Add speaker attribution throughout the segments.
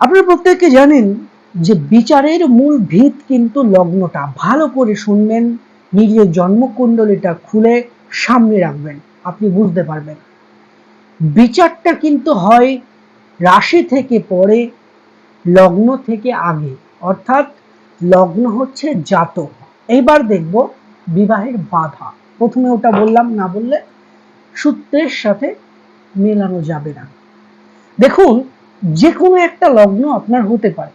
Speaker 1: আপনারা প্রত্যেকে জানেন যে বিচারের মূল ভিত কিন্তু লগ্নটা। ভালো করে শুনবেন, নিজের জন্মকুণ্ডলীটা খুলে সামনে রাখবেন, আপনি বুঝতে পারবেন। বিচারটা কিন্তু হয় রাশি থেকে পরে, লগ্ন থেকে আগে। অর্থাৎ লগ্ন হচ্ছে জাতক। এইবার দেখব বিবাহের বাধা। প্রথমে ওটা বললাম, না বললে সূত্রের সাথে মেলানো যাবে না। দেখুন যে কোনো একটা লগ্ন আপনার হতে পারে।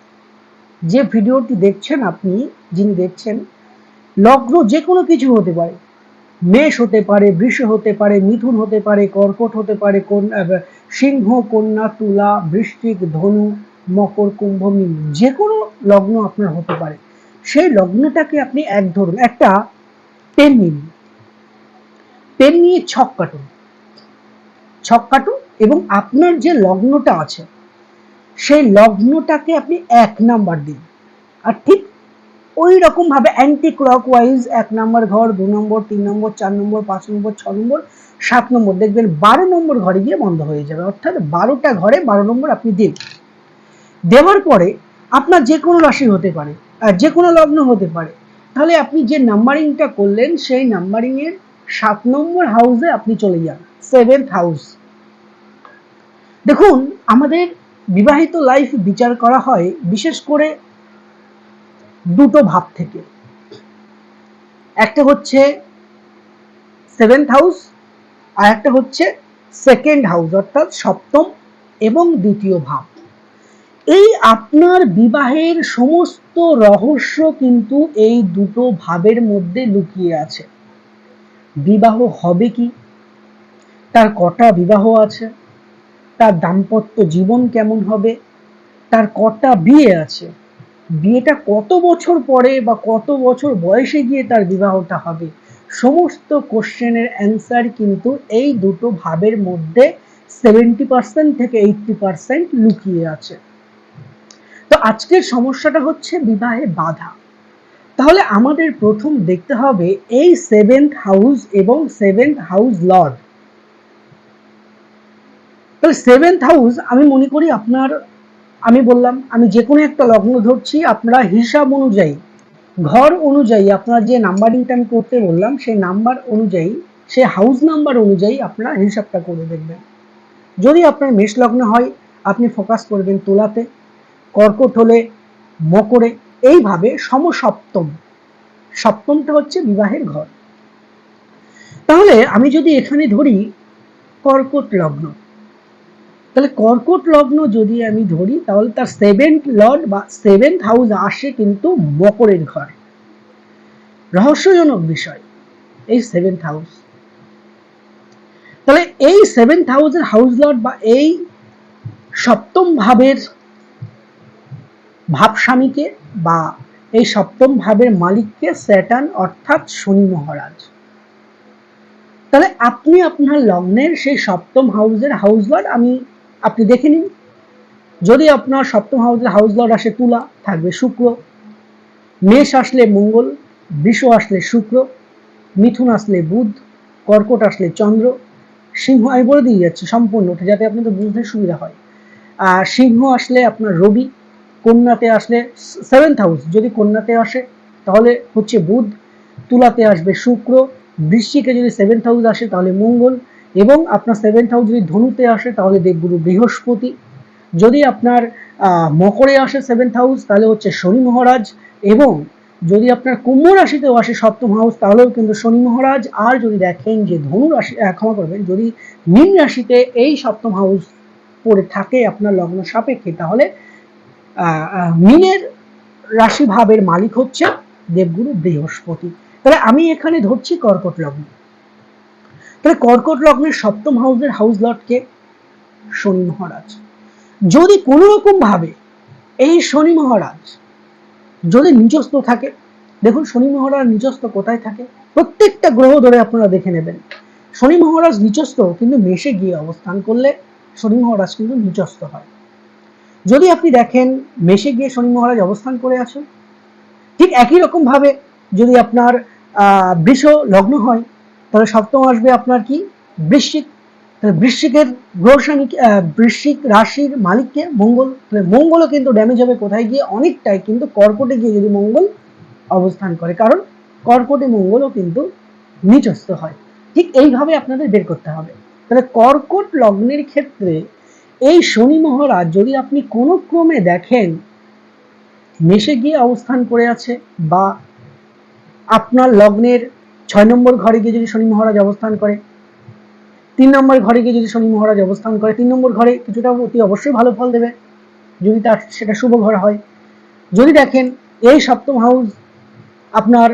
Speaker 1: যে ভিডিওটি দেখছেন আপনি, যিনি দেখছেন, লগ্ন যে কোনো কিছু হতে পারে। মেষ হতে পারে, বৃষ হতে পারে, মিথুন হতে পারে, কর্কট হতে পারে সিংহ, কন্যা, তুলা বৃশ্চিক ধনু, মকর, কুম্ভ, মীন যে কোনো লগ্ন আপনার হতে পারে। সেই লগ্নটাকে আপনি এক ধরুন, একটা পেন নিন। পেন নিয়ে ছক কাটুন। ছক কাটুন এবং আপনার যে লগ্নটা আছে সেই লগ্নটাকে আপনি এক নাম্বার দিন। আর ঠিক ওই রকম ভাবে অ্যান্টি ক্লক ওয়াইজ এক নম্বর ঘর, দু নম্বর, তিন নম্বর, চার নম্বর, পাঁচ নম্বর, ছ নম্বর, সাত নম্বর। দেখবেন বারো নম্বর ঘরে গিয়ে বন্ধ হয়ে যাবে। অর্থাৎ বারোটা ঘরে বারো নম্বর আপনি দিন। দেওয়ার পরে আপনার যে কোনো রাশি হতে পারে, আর যে কোনো লগ্ন হতে পারে। তাহলে আপনি যে নাম্বারিংটা করলেন, সেই নাম্বারিংয়ের সাত নম্বর হাউসে আপনি চলে যান। সেভেন্থ হাউস দেখুন, আমাদের বিবাহিত লাইফ বিচার করা হয় বিশেষ করে দুটো ভাব থেকে। একটা হচ্ছে সেভেন্থ হাউস আর একটা হচ্ছে সেকেন্ড হাউস অর্থাৎ সপ্তম এবং দ্বিতীয় ভাব। এই আপনার বিবাহের সমস্ত রহস্য কিন্তু এই দুটো ভাবের মধ্যে লুকিয়ে আছে। বিবাহ হবে কি? তার কটা বিবাহ আছে? তার দাম্পত্য জীবন কেমন হবে? তার কটা বিয়ে আছে? বিয়েটা কত বছর পরে বা কত বছর বয়সে গিয়ে তার বিবাহটা হবে? সমস্ত কোশ্চেনের অ্যান্সার কিন্তু এই দুটো ভাবের মধ্যে সেভেন্টি পার্সেন্ট থেকে এইটটি পার্সেন্ট লুকিয়ে আছে। তো আজকের সমস্যাটা হচ্ছে বিবাহে বাধা। তাহলে আমাদের প্রথম দেখতে হবে এই সেভেন্থ হাউস এবং সেভেন্থ হাউস লর্ড তাহলে সেভেন্থ হাউস আমি মনে করি আপনার, আমি বললাম, আমি যে কোনো একটা লগ্ন ধরছি, আপনারা হিসাব অনুযায়ী, ঘর অনুযায়ী, আপনার যে নাম্বারিংটা আমি করতে বললাম, সেই নাম্বার অনুযায়ী, সেই হাউস নাম্বার অনুযায়ী আপনারা হিসাবটা করে দেখবেন। যদি আপনার মেষ লগ্ন হয়, আপনি ফোকাস করবেন তোলাতে, কর্কট হলে মকরে, এইভাবে সমসপ্তম। সপ্তমটা হচ্ছে বিবাহের ঘর। তাহলে আমি যদি এখানে ধরি কর্কট লগ্ন তাহলে কর্কট লগ্ন যদি আমি ধরি, তাহলে তার সেভেন্থ লর্ড বা সেভেন্থ হাউস আসে কিন্তু মকরের ঘর। রহস্যজনক বিষয়, এই সেভেন্থ হাউস তাহলে এই সেভেন্থ হাউসের হাউস লর্ড বা এই সপ্তম ভাবের ভাবস্বামীকে বা এই সপ্তম ভাবের মালিককে স্যাটার্ন অর্থাৎ শনি মহারাজ। তাহলে আপনি আপনার লগ্নের সেই সপ্তম হাউসের হাউস লর্ড আমি আপনি দেখে নিন। যদি আপনার সপ্তম হাউসের হাউস লর্ড আসে তুলা, থাকবে শুক্র। মেষ আসলে মঙ্গল, বৃষ আসলে শুক্র, মিথুন আসলে বুধ, কর্কট আসলে চন্দ্র। সিংহ, আমি বলে দিয়ে যাচ্ছি সম্পূর্ণ যাতে আপনাদের বুঝতে সুবিধা হয়। আর সিংহ আসলে আপনার রবি, কন্যাতে আসলে সেভেন্থ হাউস যদি কন্যাতে আসে, তাহলে হচ্ছে বুধ। তুলাতে আসবে শুক্র। বৃশ্চিকে যদি সেভেন্থ হাউস আসে, তাহলে মঙ্গল। এবং আপনার সেভেন্থ হাউস যদি ধনুতে আসে, তাহলে দেবগুরু বৃহস্পতি। যদি আপনার মকরে আসে সেভেন্থ হাউস তাহলে হচ্ছে শনি মহারাজ এবং যদি আপনার কুম্ভ রাশিতেও আসে সপ্তম হাউস তাহলেও কিন্তু শনি মহারাজ। আর যদি দেখেন যে ধনু রাশি ক্ষমা করবেন, যদি মীন রাশিতে এই সপ্তম হাউস পড়ে থাকে আপনার লগ্ন সাপেক্ষে, তাহলে মীনের রাশি ভাবের মালিক হচ্ছে দেবগুরু বৃহস্পতি। তাহলে আমি এখানে ধরছি কর্কট লগ্ন। তাহলে কর্কট লগ্নের সপ্তম হাউসের হাউস লর্ডকে শনি মহারাজ। যদি কোনো ভাবে এই শনি মহারাজ যদি নিজস্ব থাকে, দেখুন শনি মহারাজ নিজস্ব কোথায় থাকে? প্রত্যেকটা গ্রহ ধরে আপনারা দেখে নেবেন। শনি মহারাজ নিচস্থ কিন্তু মেষে গিয়ে অবস্থান করলে শনি মহারাজ কিন্তু নিচস্থ হয়। যদি আপনি দেখেন মেষে গিয়ে শনি মহারাজ অবস্থান করে আছেন, ঠিক একই রকম ভাবে যদি আপনার বৃষ লগ্ন হয় তাহলে সপ্তম আসবে আপনার কি? বৃশ্চিক। তাহলে বৃশ্চিকের গ্রহ স্বামী বৃশ্চিক রাশির মালিককে মঙ্গল, তাহলে মঙ্গলও কিন্তু ড্যামেজ হবে কোথায় গিয়ে? অনেকটাই কিন্তু কর্কটে গিয়ে যদি মঙ্গল অবস্থান করে। কারণ কর্কটে মঙ্গলও কিন্তু নিচস্থ হয়। ঠিক এইভাবে আপনাদের বের করতে হবে। তাহলে কর্কট লগ্নের ক্ষেত্রে এই শনি মহারাজ যদি আপনি কোনো ক্রমে দেখেন মেশে গিয়ে অবস্থান করে আছে বা আপনার লগ্নের ছয় নম্বর ঘরে গিয়ে যদি শনি মহারাজ অবস্থান করে, তিন নম্বর ঘরে গিয়ে যদি শনি মহারাজ অবস্থান করে, তিন নম্বর ঘরে কিছুটা অতি অবশ্যই ভালো ফল দেবে, যদি তার সেটা শুভ ঘর হয়। যদি দেখেন এই সপ্তম হাউস আপনার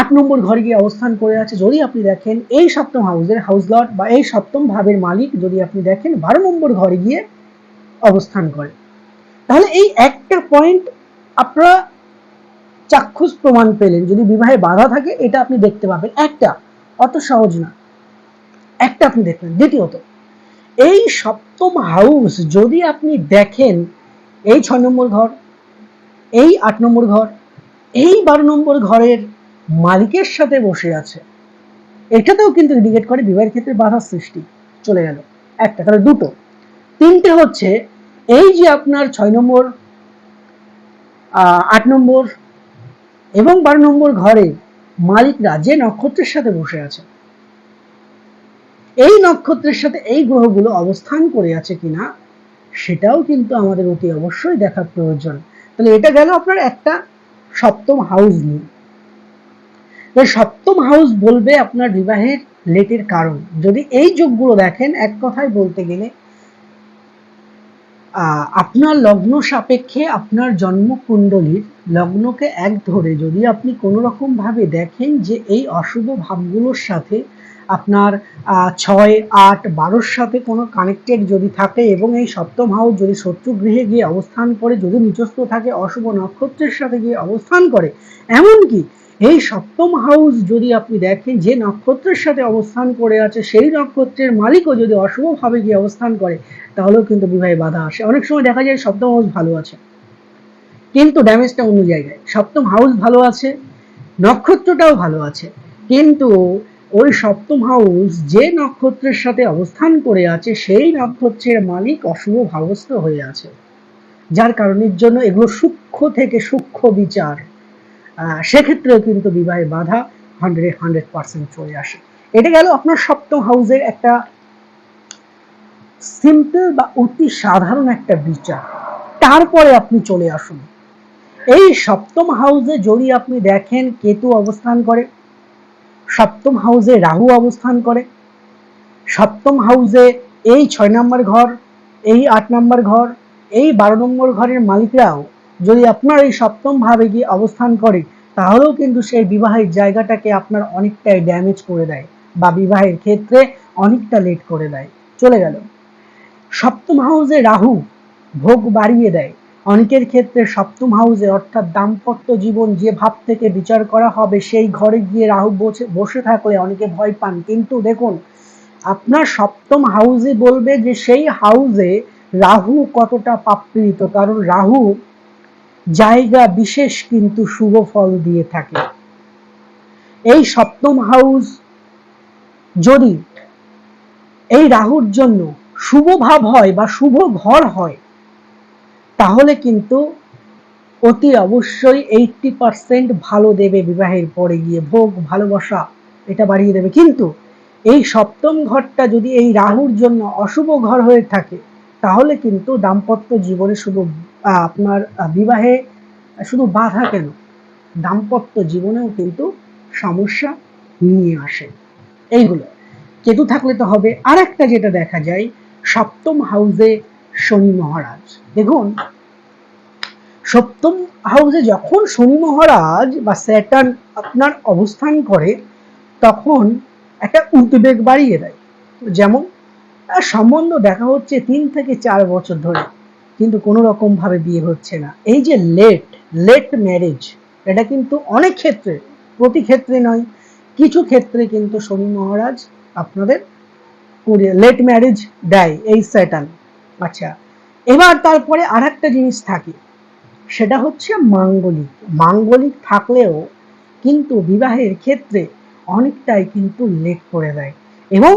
Speaker 1: আট নম্বর ঘরে গিয়ে অবস্থান করে আছে, যদি আপনি দেখেন এই সপ্তম হাউসের হাউস লট বা এই সপ্তম ভাবের মালিক যদি আপনি দেখেন, বারো নম্বর ঘরে গিয়ে অবস্থান করে। তাহলে এই একটা পয়েন্ট আপনারা চাক্ষুষ প্রমাণ পেলেন। যদি বিবাহে বাধা থাকে, এটা আপনি দেখতে পাবেন। একটা, অত সহজ না। একটা আপনি দেখলেন দ্বিতীয়ত, এই সপ্তম হাউস যদি আপনি দেখেন, এই ছয় নম্বর ঘর, এই আট নম্বর ঘর, এই বারো নম্বর ঘরের মালিকের সাথে বসে আছে, এটাতেও কিন্তু ইন্ডিকেট করে বিবাহের ক্ষেত্রে বাধার সৃষ্টি চলে গেল। একটা, তাহলে দুটো। তিনটে হচ্ছে, এই যে আপনার ছয় নম্বর আট নম্বর এবং বারো নম্বর ঘরে মালিকরা যে নক্ষত্রের সাথে বসে আছে। এই নক্ষত্রের সাথে এই গ্রহগুলো অবস্থান করে আছে কিনা, সেটাও কিন্তু আমাদের অতি অবশ্যই দেখার প্রয়োজন। তাহলে এটা গেল আপনার একটা সপ্তম হাউস নিয়ে। সপ্তম হাউস বলবে আপনার বিবাহের লেটের কারণ। যদি এই যোগগুলো দেখেন, এক কথায় বলতে গেলে আপনার লগ্ন সাপেক্ষে আপনার জন্মকুণ্ডলীর লগ্নকে এক ধরে যদি আপনি কোনো রকম ভাবে দেখেন যে এই অশুভ ভাবগুলোর সাথে আপনার ছয়, আট, বারোর সাথে কোনো কানেক্টেড যদি থাকে এবং এই সপ্তম হাউস যদি শত্রু গৃহে গিয়ে অবস্থান করে, যদি নিচস্থ থাকে অশুভ নক্ষত্রের সাথে গিয়ে অবস্থান করে, এমনকি এই সপ্তম হাউস যদি আপনি দেখেন, যে নক্ষত্রের সাথে অবস্থান করে আছে, সেই নক্ষত্রের মালিকও যদি অশুভভাবে গিয়ে অবস্থান করে, তাহলেও কিন্তু বিবাহে বাধা আসে। অনেক সময় দেখা যায় সপ্তম হাউস ভালো আছে, কিন্তু ড্যামেজটা অন্য জায়গায়। সপ্তম হাউস ভালো আছে, নক্ষত্রটাও ভালো আছে, কিন্তু ওই সপ্তম হাউস যে নক্ষত্রের সাথে অবস্থান করে আছে, সেই নক্ষত্রের মালিক অশুভ ভাবস্থ হয়ে আছে। যার কারণের জন্য এগুলো সূক্ষ্ম থেকে সূক্ষ্ম বিচার। সেক্ষেত্রেও কিন্তু বিবাহে বাধা হান্ড্রেড হান্ড্রেড পার্সেন্ট চলে আসে। এটা গেল আপনার সপ্তম হাউসের একটা সিম্পল বা অতি সাধারণ একটা বিচার। তারপরে আপনি চলে আসুন। এই সপ্তম হাউসে যদি আপনি দেখেন কেতু অবস্থান করে, সপ্তম হাউসে রাহু অবস্থান করে, সপ্তম হাউসে এই ছয় নম্বর ঘর, এই আট নম্বর ঘর, এই বারো নম্বর ঘরের মালিকরাও যদি আপনার এই সপ্তম ভাবে গিয়ে অবস্থান করে, তাহলেও কিন্তু সেই বিবাহের জায়গাটাকে আপনার অনেকটাই ড্যামেজ করে দেয় বা বিবাহের ক্ষেত্রে অনেকটা লেট করে দেয়। চলে গেল। সপ্তম হাউসে রাহু ভোগ বাড়িয়ে দেয়। অনেকের ক্ষেত্রে সপ্তম হাউসে অর্থাৎ দাম্পত্য জীবন যে ভাব থেকে বিচার করা হবে, সেই ঘরে গিয়ে রাহু বসে বসে থাকলে অনেকে ভয় পান। কিন্তু দেখুন, আপনার সপ্তম হাউসে বলবে যে সেই হাউসে রাহু কতটা পাপড়িত। কারণ রাহু জায়গা বিশেষ কিন্তু শুভ ফল দিয়ে থাকে। এই সপ্তম হাউস যদি এই রাহুর জন্য শুভ ভাব হয় বা শুভ ঘর হয়, তাহলে কিন্তু অতি অবশ্যই এইটটি পার্সেন্ট ভালো দেবে বিবাহের পরে গিয়ে। ভোগ, ভালোবাসা, এটা বাড়িয়ে দেবে। কিন্তু এই সপ্তম ঘরটা যদি এই রাহুর জন্য অশুভ ঘর হয়ে থাকে তাহলে কিন্তু দাম্পত্য জীবনে শুধু আপনার বিবাহে শুধু বাধা কেন? দাম্পত্য জীবনেও কিন্তু সমস্যা নিয়ে আসে। এইগুলো। কেতু থাকলে তো হবে। আর একটা যেটা দেখা যায়, সপ্তম হাউসে শনি মহারাজ। দেখুন, সপ্তম হাউসে যখন শনি মহারাজ বা স্যাটার্ন আপনার অবস্থান করে, তখন একটা উদ্বেগ বাড়িয়ে দেয়। যেমন আহ, সম্বন্ধ দেখা হচ্ছে তিন থেকে চার বছর ধরে কিন্তু কোনো রকম ভাবে বিয়ে হচ্ছে না। এই যে লেট লেট ম্যারেজ এটা কিন্তু অনেক ক্ষেত্রে প্রতি ক্ষেত্রে নয় কিছু ক্ষেত্রে কিন্তু শনি মহারাজ আপনাদের লেট ম্যারেজ দেয় এই স্যাটার্ন আচ্ছা এবার তারপরে আর একটা জিনিস থাকে সেটা হচ্ছে মাঙ্গলিক। মাঙ্গলিক থাকলেও কিন্তু বিবাহের ক্ষেত্রে অনেকটাই কিন্তু লেট করে দেয়। এবং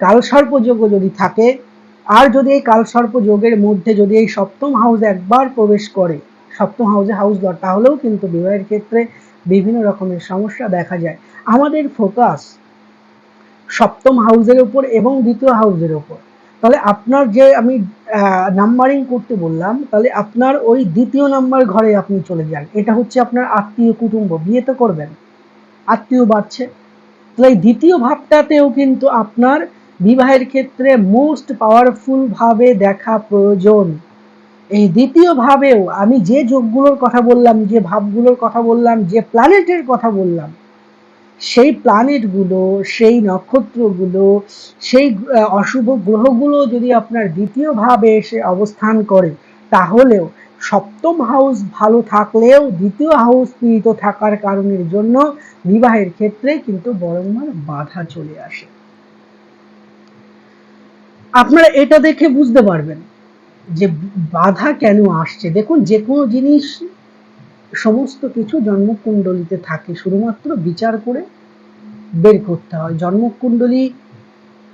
Speaker 1: কালসর্প যোগ যদি থাকে, আর যদি এই কালসর্প যোগের মধ্যে যদি এই সপ্তম হাউসে একবার প্রবেশ করে, সপ্তম হাউসে হাউস লট তাহলেও কিন্তু বিবাহের ক্ষেত্রে বিভিন্ন রকমের সমস্যা দেখা যায়। আমাদের ফোকাস সপ্তম হাউসের উপর এবং দ্বিতীয় হাউসের উপর। তাহলে আপনার যে আমি নাম্বারিং করতে বললাম, তাহলে আপনার ওই দ্বিতীয় নাম্বার ঘরে আপনি চলে যান। এটা হচ্ছে আপনার আত্মীয় কুটুম্ব। বিয়ে তো করবেন। আত্মীয় বাড়ছে। তাহলে দ্বিতীয় ভাবটাতেও কিন্তু আপনার বিবাহের ক্ষেত্রে মোস্ট পাওয়ারফুল ভাবে দেখা প্রয়োজন। এই দ্বিতীয় ভাবেও আমি যে যোগগুলোর কথা বললাম, যে ভাবগুলোর কথা বললাম, যে প্ল্যানেটের কথা বললাম, সেই প্ল্যানেটগুলো সেই নক্ষত্রগুলো, সেই অশুভ গ্রহগুলো যদি আপনার দ্বিতীয় ভাবে এসে অবস্থান করে, তাহলেও সপ্তম হাউস ভালো থাকলেও দ্বিতীয় হাউস পীড়িত থাকার কারণের জন্য বিবাহের ক্ষেত্রে কিন্তু বরংবার বাধা চলে আসে। আপনারা এটা দেখে বুঝতে পারবেন যে বাধা কেন আসছে। দেখুন, যে কোনো জিনিস, সমস্ত কিছু জন্মকুণ্ডলিতে থাকে, শুধুমাত্র বিচার করে বের করতে হয়। জন্মকুণ্ডলী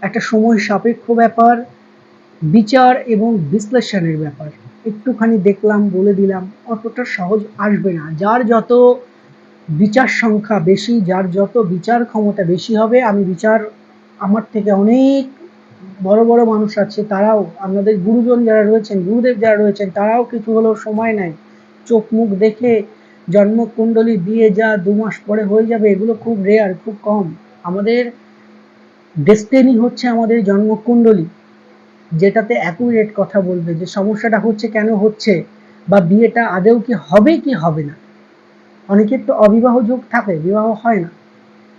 Speaker 1: একটা সময় সাপেক্ষ ব্যাপার, বিচার এবং বিশ্লেষণের ব্যাপার। একটুখানি দেখলাম, বলে দিলাম, অতটা সহজ আসবে না। যার যত বিচার সংখ্যা বেশি, যার যত বিচার ক্ষমতা বেশি হবে, আমি বিচার আমার থেকে অনেক বড় বড় মানুষ আছে, তারাও আমাদের গুরুজন যারা রয়েছেন, গুরুদেব যারা রয়েছেন, তারাও কিছু হলেও সময় নেয়। চোখ মুখ দেখে জন্মকুণ্ডলী দিয়ে যা দু মাস পরে হয়ে যাবে, এগুলো খুব রেয়ার খুব কম। আমাদের ডেস্টিনি হচ্ছে আমাদের জন্মকুণ্ডলী, যেটাতে অ্যাকুরেট কথা বলবে যে সমস্যাটা হচ্ছে কেন হচ্ছে, বা বিয়েটা আদেও কি হবে কি হবে না। অনেকের তো অবিবাহ যোগ থাকে, বিবাহ হয় না।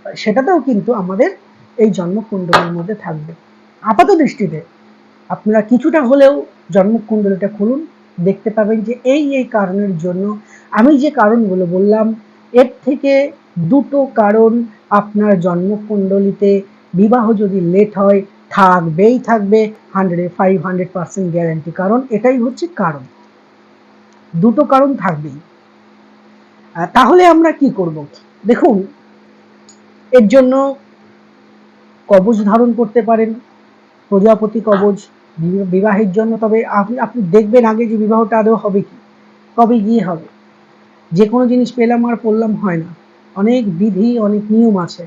Speaker 1: সেটাতেও কিন্তু আমাদের এই জন্মকুণ্ডলীর মধ্যে থাকবে। আপাত দৃষ্টিতে আপনারা কিছুটা হলেও জন্মকুণ্ডলীটা খুলুন, দেখতে পাবেন যে এই এই কারণের জন্য আমি যে কারণগুলো বললাম, এর থেকে দুটো কারণ আপনার জন্মকুণ্ডলিতে বিবাহ যদি লেট হয়, থাকবেই থাকবে hundred five hundred percent guarantee কারণ এটাই হচ্ছে কারণ। দুটো কারণ থাকবেই। তাহলে আমরা কি করব? দেখুন, এর জন্য কবচ ধারণ করতে পারেন প্রজাপতি কবচ বিবাহের জন্য, তবে আপনি আপনি দেখবেন আগে যে বিবাহটা আদৌ হবে কি? কবে গিয়ে হবে? যে কোনো জিনিস পেলাম আর পড়লাম হয় না। অনেক বিধি, অনেক নিয়ম আছে।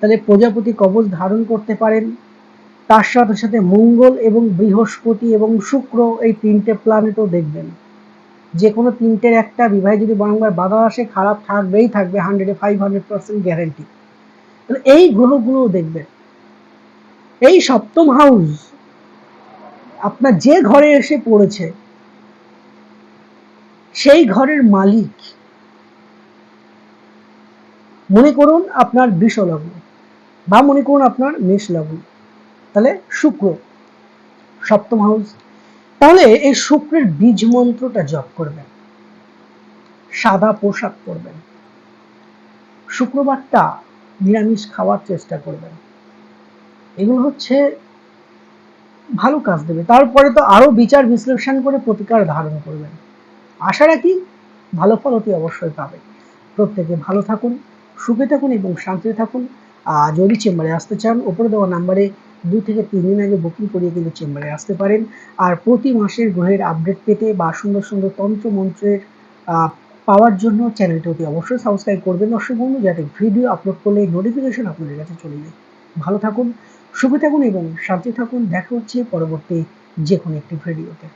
Speaker 1: তাহলে প্রজাপতি কবচ ধারণ করতে পারেন। তার সাথে সাথে মঙ্গল এবং বৃহস্পতি এবং শুক্র এই তিনটে প্ল্যানেটও দেখবেন। যে কোনো তিনটের একটা বিবাহে যদি বারংবার বাধা আসে, খারাপ থাকবেই থাকবে হান্ড্রেডে ফাইভ হান্ড্রেড পার্সেন্ট গ্যারেন্টি তাহলে এই গ্রহগুলোও দেখবেন। এই সপ্তম হাউস আপনার যে ঘরে এসে পড়েছে, সেই ঘরের মালিক। মনে করুন আপনার বৃষ লগ্ন বা মনে করুন আপনার মেষ লগ্ন তাহলে শুক্র, সপ্তম হাউস তাহলে এই শুক্রের বীজ মন্ত্রটা জপ করবেন। সাদা পোশাক পরবেন। শুক্রবারটা নিরামিষ খাওয়ার চেষ্টা করবেন। এগুলো হচ্ছে ভালো কাজ দেবে। তারপরে তো আরও বিচার বিশ্লেষণ করে প্রতিকার ধারণ করবেন। আশা রাখি ভালো ফল অতি অবশ্যই পাবে প্রত্যেকে ভালো থাকুন, সুখে থাকুন এবং শান্তিতে থাকুন। আর যদি চেম্বারে আসতে চান, ওপরে দেওয়া নাম্বারে দু থেকে তিন দিন আগে বুকিং করিয়ে কিন্তু চেম্বারে আসতে পারেন। আর প্রতি মাসের গ্রহের আপডেট পেতে বা সুন্দর সুন্দর তন্ত্র মন্ত্রের পাওয়ার জন্য চ্যানেলটি অতি অবশ্যই সাবস্ক্রাইব করবেন। দর্শক বন্ধু, যাতে ভিডিও আপলোড করলে নোটিফিকেশন আপনাদের কাছে চলে যায়। ভালো থাকুন সুখে থাকুন এবং শান্তি থাকুন। দেখা হচ্ছে পরবর্তী যে কোনো একটি ভিডিওতে।